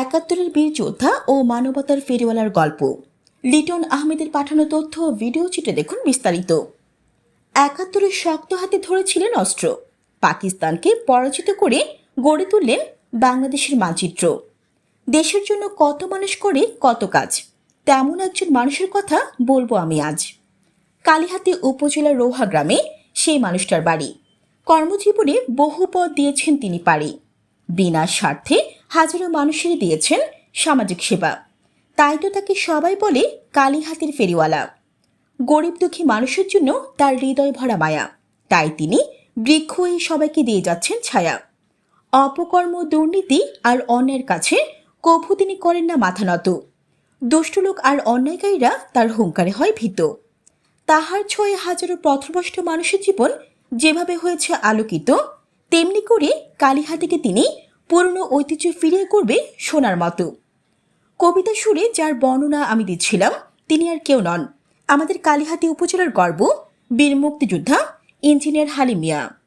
একাত্তরের বীর যোদ্ধা ও মানবতার ফেরিওয়ালার গল্প। লিটন আহমেদের পাঠানো তথ্য ও ভিডিও চিত্রে দেখুন বিস্তারিত। একাত্তরে শক্ত হাতে ধরেছিলেন অস্ত্র। পাকিস্তানকে পরাজিত করে গড়ে তুললেন বাংলাদেশের মানচিত্র। দেশের জন্য কত মানুষ করে কত কাজ, তেমন একজন মানুষের কথা বলব আমি আজ। কালীহাতি উপজেলার রোহা গ্রামে সেই মানুষটার বাড়ি। কর্মজীবনে বহু পদ দিয়েছেন তিনি পাড়ি। বিনা স্বার্থে হাজারো মানুষেরই দিয়েছেন সামাজিক সেবা। তাই তো তাকে সবাই বলে কালীহাতির ফেরিওয়ালা। গরিব দুঃখী মানুষের জন্য তার হৃদয় ভরা মায়া। তাই তিনি বৃক্ষ এই সবাইকে দিয়ে যাচ্ছেন ছায়া। অপকর্ম, দুর্নীতি আর অন্যের কাছে কভু তিনি করেন না মাথা নত। দুষ্ট লোক আর অন্যায়কারীরা তার হুঙ্কারে হয় ভীত। তাহার ছয়ে হাজারো পথভ্রষ্ট মানুষের জীবন যেভাবে হয়েছে আলোকিত, তেমনি করে কালীহাতিকে তিনি পুরনো ঐতিহ্য ফিরিয়ে করবে সোনার মতো। কবিতা সুরে যার বর্ণনা আমি দিচ্ছিলাম, তিনি আর কেউ নন। আমাদের কালীহাতি উপজেলার গর্ব বীর মুক্তিযোদ্ধা ইঞ্জিনিয়ার হালিম মিয়া।